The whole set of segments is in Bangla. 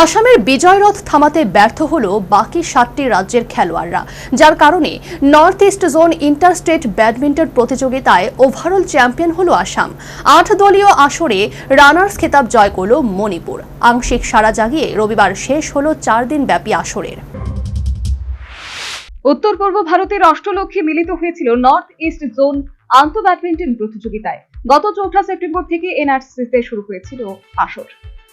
আসামের বিজয়রথ থামাতে ব্যর্থ হল বাকি সাতটি রাজ্যের খেলোয়াড়রা। যার কারণে north east zone inter state badminton প্রতিযোগিতায় ওভারঅল চ্যাম্পিয়ন হল আসাম। আট দলীয় আসরে রানার্স খেতাব জয় করল মণিপুর। আংশিক সারা জাগিয়ে রবিবার শেষ হল চার দিন ব্যাপী আসরের। উত্তর পূর্ব ভারতের অষ্টলক্ষে মিলিত হয়েছিল নর্থ ইস্ট জোন আন্তঃ ব্যাডমিন্টন প্রতিযোগিতায়। গত চৌঠা সেপ্টেম্বর থেকে এনআরসিতে শুরু হয়েছিল আসর।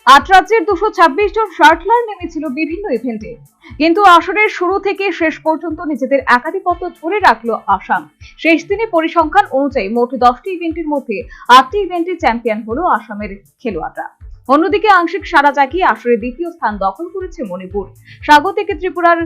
আট রাজ্যের দুশো ছাব্বিশ জন শার্টলার নেমেছিল বিভিন্ন ইভেন্টে কিন্তু আসরের শুরু থেকে শেষ পর্যন্ত নিজেদের একাধিপত্য ধরে রাখল আসাম। শেষ দিনে পরিসংখ্যান অনুযায়ী মোট দশটি ইভেন্টের মধ্যে আটটি ইভেন্টে চ্যাম্পিয়ন হলো আসামের খেলোয়াড়রা। অন্যদিকে আংশিক সারা জাগিয়ে আসরে দ্বিতীয় স্থান দখল করেছে মণিপুর। স্বাগতিক ত্রিপুরার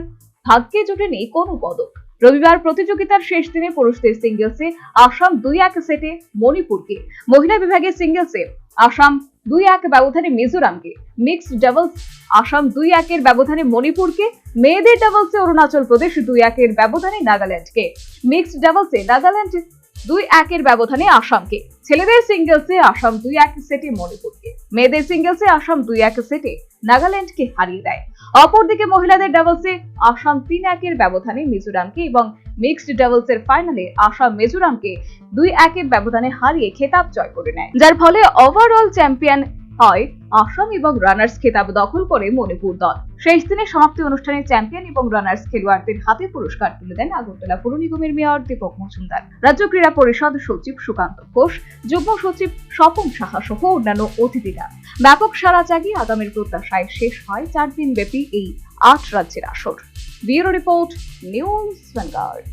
ভাগ্যে জোটেনি কোনো পদক। রবিবার প্রতিযোগিতার শেষ দিনে পুরুষদের সিঙ্গেলসে আসাম দুই এক সেটে মণিপুরকে। মহিলা বিভাগে সিঙ্গেলসে আসাম দুই এক ব্যবধানে মিজোরামকে মিক্সড ডাবলস আসাম দুই একের ব্যবধানে মণিপুরকে, মেয়েদের ডাবলসে অরুণাচল প্রদেশ দুই একের ব্যবধানে নাগাল্যান্ডকে মিক্সড ডাবলসে নাগাল্যান্ড দুই একের ব্যবধানে আসামকে, ছেলেদের সিঙ্গেলসে আসাম দুই এক সেটে মণিপুরকে, মেয়েদের সিঙ্গেলসে আসাম দুই এক সেটে নাগাল্যান্ডকে হারিয়ে দেয়। অপরদিকে মহিলাদের ডাবলসে আসাম তিন একের ব্যবধানে মিজোরামকে এবং মিক্সড ডাবলসের ফাইনালে আসাম মিজোরামকে দুই একের ব্যবধানে হারিয়ে খেতাব জয় করে নেয়। যার ফলে ওভারঅল চ্যাম্পিয়ন হয় আসাম এবং রানার্স খেতাব দখল করে মণিপুর দল। শেষ দিনে সমাপ্তি অনুষ্ঠানে চ্যাম্পিয়ন এবং রানার্স খেলোয়াড়দের হাতে পুরস্কার তুলে দেন আগরতলা পৌর নিগমের মেয়র দীপক মজুমদার। রাজ্য ক্রীড়া পরিষদ সচিব সুকান্ত ঘোষ, যুগ্ম সচিব স্বপন সাহা সহ অন্যান্য অতিথিরা। ব্যাপক সারা জাগিয়ে আগামীর প্রত্যাশায় শেষ হয় চার দিন ব্যাপী এই আট রাজ্যের আসর। Bureau report news Vanguard.